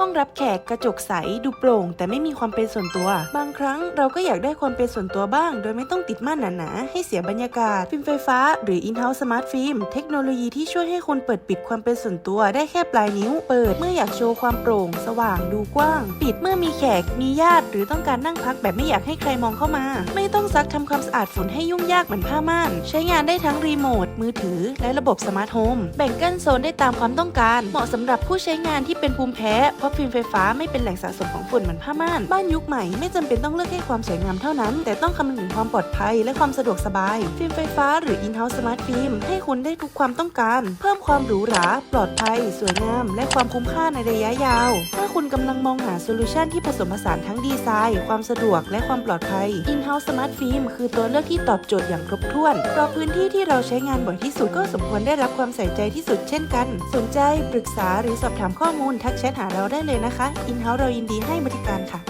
ห้องรับแขกกระจกใสดูโปร่ง แต่ไม่มีความเป็นส่วนตัว บางครั้งเราก็อยากได้ความเป็นส่วนตัวบ้าง โดยไม่ต้องติดม่านหนาๆให้เสียบรรยากาศ ฟิล์มไฟฟ้า หรือ in-house smart film เทคโนโลยีที่ช่วยให้คนเปิดปิดความเป็นส่วนตัวได้แค่ปลายนิ้ว เปิดเมื่ออยากโชว์ความโปร่ง สว่างดูกว้าง ปิดเมื่อมีแขกมีญาติ หรือต้องการนั่งพักแบบไม่อยากให้ใครมองเข้ามา ไม่ต้องซักทำความสะอาดฝุ่นให้ยุ่งยากเหมือนผ้าม่าน ใช้งานได้ทั้งรีโมทมือถือ และระบบสมาร์ทโฮมแบ่งกั้นโซนได้ตามความต้องการ เหมาะสำหรับผู้ใช้งานที่เป็นภูมิแพ้เพราะฟิล์มไฟฟ้าไม่เป็นแหล่งสะสมของฝุ่นเหมือนผ้าม่าน บ้านยุคใหม่ไม่จำเป็นต้องเลือกแค่ความสวยงามเท่านั้น แต่ต้องคำนึงถึงความปลอดภัยและความสะดวกสบาย ฟิล์มไฟฟ้าหรือ in-house smart film ให้คุณได้ทุกความต้องการ เพิ่มความหรูหรา ปลอดภัย สวยงาม และความคุ้มค่าในระยะยาว ถ้าคุณกำลังมองหาโซลูชันที่ผสมผสานทั้งดีไซน์ ความสะดวกและความปลอดภัย in-house smart film คือตัวเลือกที่ตอบโจทย์อย่างครบถ้วนเพราะพื้นที่ที่เราใช้งานบ่อยที่สุดก็สมควรได้รับความใส่ใจที่สุดเช่นกัน สนใจปรึกษาหรือสอบถามข้อมูลทักแชทหาเราได้เลยนะคะอินเฮาเรายินดีให้บริการค่ะ